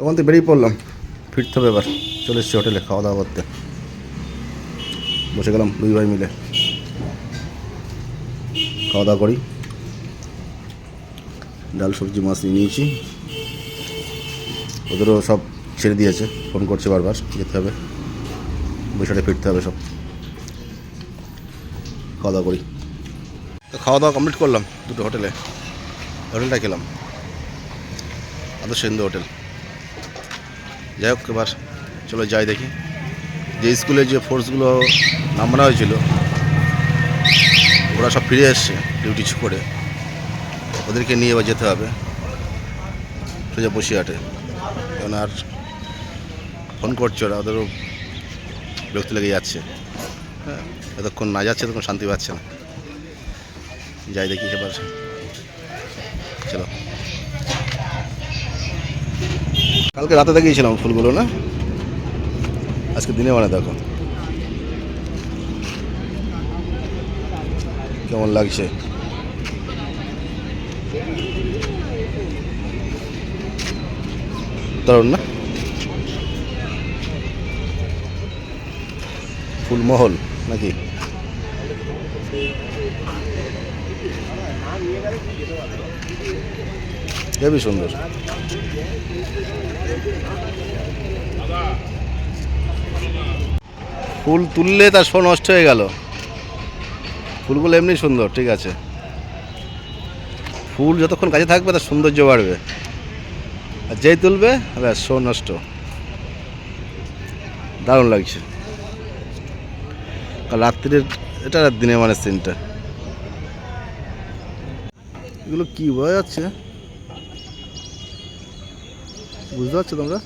তখন তো বেরিয়ে পড়লাম। ফিরতে হবে এবার। চলে এসেছি হোটেলে, খাওয়া দাওয়া করতে। বসে গেলাম দুই ভাই মিলে। খাওয়া দাওয়া করি। ডাল, সবজি, মাছ নিয়ে নিয়েছি। ওদেরও সব ছেড়ে দিয়েছে। ফোন করছে বারবার, যেতে হবে। বৈশাখে ফিরতে হবে সব। খাওয়া দাওয়া করি। তো খাওয়া দাওয়া কমপ্লিট করলাম দুটো হোটেলে। হোটেলটা খেলাম আদর্শ হিন্দু হোটেল। যাই হোক, এবার চলো যাই দেখি। যে স্কুলে যে ফোর্সগুলো নামানো হয়েছিল, ওরা সব ফিরে এসছে ডিউটি করে। ওদেরকে নিয়ে এবার যেতে হবে সোজা বসিরহাটে। কারণ আর ফোন করছে ওরা, ওদেরও বিরক্তি লেগে যাচ্ছে। হ্যাঁ যতক্ষণ না যাচ্ছে ততক্ষণ শান্তি পাচ্ছে না। যাই দেখি এবার। চলো। কালকে রাতে দেখিয়েছিলাম ফুলগুলো, না? আজকে দিনে মানে দেখো। কেমন লাগছে? দারুণ, না? ফুলমহল, নাকি? হেবি সুন্দর। ফুল তুললে তার শো নষ্ট হয়ে গেল। ফুলগুলো এমনি সুন্দর, ঠিক আছে। ফুল যতক্ষণ কাছে থাকবে, তার সৌন্দর্য বাড়বে। আর যেই তুলবে, ব্যাস শো নষ্ট। দারুণ লাগছে। রাত্রির, এটা দিনে মানে সিনটা এগুলো কি, বোঝা যাচ্ছে? বুঝতে পারছ তোমরা?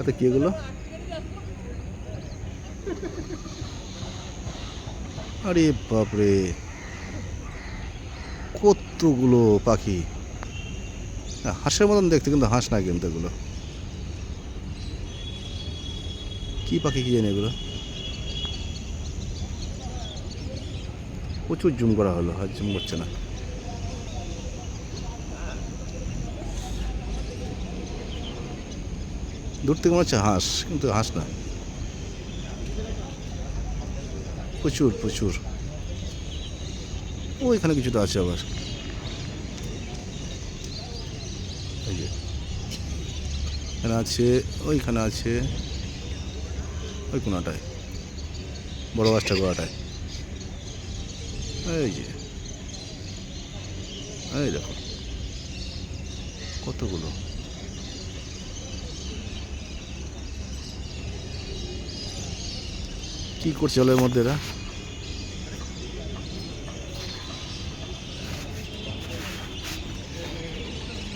এত কি এগুলো? আরে বাপরে। কতগুলো পাখি। হাঁসের মতন দেখতে, কিন্তু হাঁস না কিন্তু এগুলো। কি পাখি কি জানি এগুলো? প্রচুর জুম করা হলো, আর জুম করছে না। দূর থেকে মনে হচ্ছে হাঁস, কিন্তু হাঁস না। প্রচুর প্রচুর। ওইখানে কিছুটা আছে আবার। এখানে আছে, ওইখানে আছে। ওই কোনাটায়। বড় গাছটা গোড়াটায়। এই যে। এই দেখো। কতগুলো? কি করছে জলের মধ্যে এরা?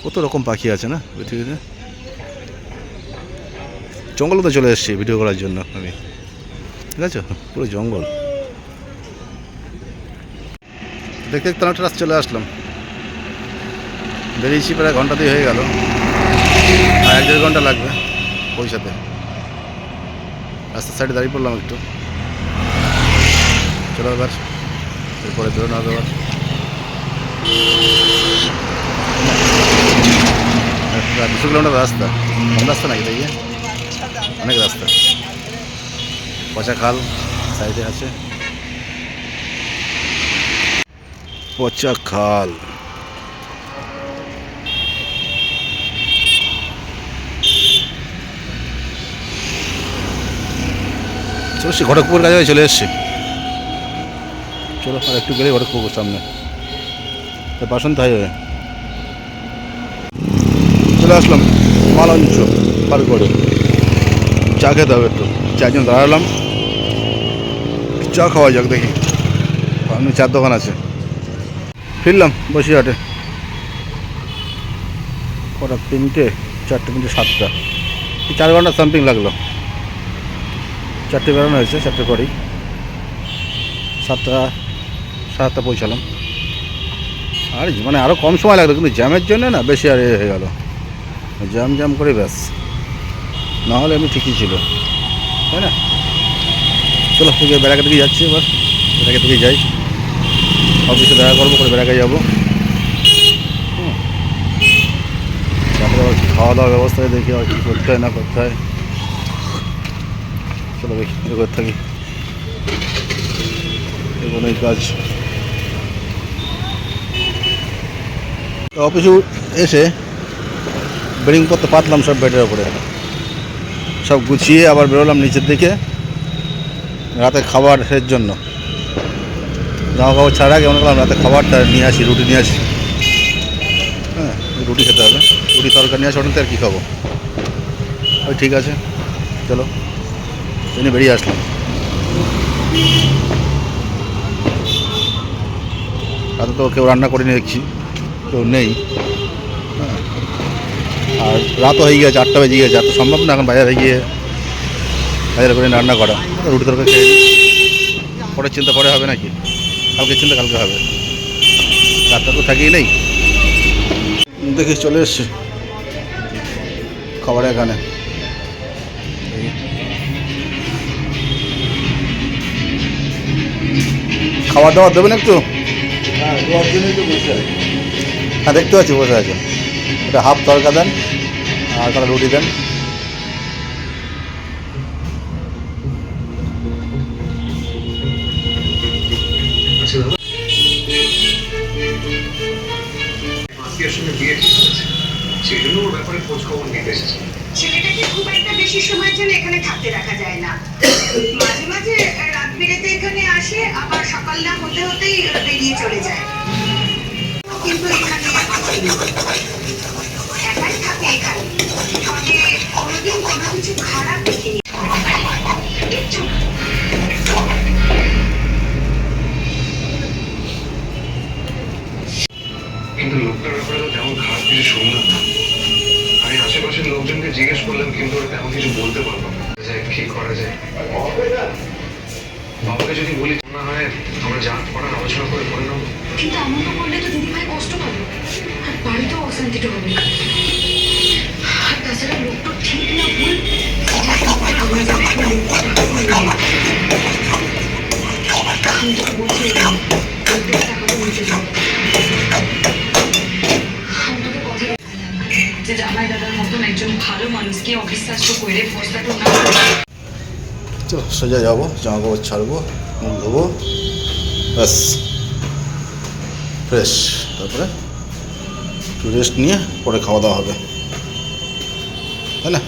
কত রকম পাখি আছে না পৃথিবীতে? জঙ্গলে তো চলে এসেছি ভিডিও করার জন্য আমি। ঠিক আছে? পুরো জঙ্গল। দেখতে দেখতে অনেকটা রাস্তা চলে আসলাম। বেরিয়েছি প্রায় ঘণ্টা দিয়ে হয়ে গেল। আর এক দেড় ঘণ্টা লাগবে পয়সাতে রাস্তার সাইডে দাঁড়িয়ে পড়লাম একটু। চলো এবার। এরপরে বেরোনো হবে এবার। দুশো কিলোমিটার রাস্তা। কম রাস্তা নাকি তাই? অনেক রাস্তা। পচা খাল সাইডে আছে। পচা খাল। চলো সে ঘটকপুর কাছে চলে এসছি। চলো, আর একটু গেলে ঘটকপুকুর সামনে। তা বাসন্ত হাইওয়ে চলে আসলাম মালঞ্চ পার করে চা খেতে হবে একটু। চারজন দাঁড়ালাম। চা খাওয়া যাক দেখি। আমি চার দোকান আছে। ফিরলাম বসি বসিরহাটে। কটা তিনটে? চারটে তিনটে সাতটা। চার ঘণ্টা সামথিং লাগল। চারটে বেরোনো হয়েছে চারটে পরেই। সাতটা সাতটা পৌঁছালাম। আর মানে আরও কম সময় লাগতো কিন্তু জ্যামের জন্য না বেশি আর হয়ে গেল। জ্যাম জ্যাম করে ব্যাস। না হলে এমনি ঠিকই ছিল। তাই না? চলো থেকে বেড়াকে দিকে যাচ্ছি এবার। বেড়াকে দিকে যাই। অফিসে দেখা করব, করে বেড়াকে যাব। তারপরে আবার খাওয়া দাওয়ার ব্যবস্থায় দেখি আর কী করতে হয়, না করতে হয়। চলো দেখি করতে থাকি। এগুলো এই কাজ। অফিসে এসে বেডিংপত্র পাতলাম সব বেডের ওপরে সব গুছিয়ে আবার বেরোলাম নিচের দিকে রাতে খাবারের জন্য। জামা কাপড় ছাড়া কেমন করলাম রাতে খাবারটা নিয়ে আসি, রুটি নিয়ে আসি। হ্যাঁ রুটি খেতে হবে। রুটি তরকারি নিয়ে আসি, ওটাতে আর কী খাব? ওই ঠিক আছে, চলো। এনে বেরিয়ে আসলাম। রাতে তো কেউ রান্না করে নিয়ে দেখছি কেউ নেই। আর রাতও হয়ে গেছে চারটা বেজে গেছে আর তো সম্ভব না এখন বাজারে গিয়ে বাজারে করে রান্না করা রুটি তরকারি খেয়ে। পরের চিন্তা পরে হবে নাকি কালকে চিন্তা কালকে হবে রাতটা তো থাকেই নেই দেখি চলে এসছি খাবার এখানে। খাবার দাবার দেবেন একটু হ্যাঁ দেখতে পাচ্ছি বসে আছে। এটা হাফ তরকা দেন আর তাহলে রুটি দেন। আত্মীয়ের সঙ্গে বিয়ে ঠিক হয়েছে সেই জন্য ওর ব্যাপারে খোঁজ খবর নিতে এসেছে। ছেলেটাকে খুব একটা বেশি সময়ের এখানে থাকতে রাখা যায় না। মাঝে মাঝে রাত বিরেতে এখানে আসে আবার সকাল না হতে হতেই বেরিয়ে চলে যায়। কিন্তু এখানে। কিন্তু লোকটার ব্যাপারে তো তেমন খারাপ কিছু শুনলাম না। আমি আশেপাশের লোকজনকে জিজ্ঞেস করলাম, কিন্তু ওরা তেমন কিছু বলতে পারল না। যে কি করা যায়। বাবাকে যদি বলি, না হয় আমরা যা করার আলোচনা করে করে নেব। কিন্তু এমন করলে তো দিদিভাই কষ্ট পাবে। বাড়িতেও অশান্তিটা হবে। আর তাছাড়া লোকটা ঠিক না ভুল যে জামাই দাদার মতন একজন ভালো মানুষকে কাজ করে বস্তাটা সোজা যাব জামা কাপড় ছাড়বো, মুখ ধোবো, ব্যাস। ফ্রেশ, তারপরে? রেস্ট নিয়ে পরে খাওয়া দাওয়া হবে। তাই না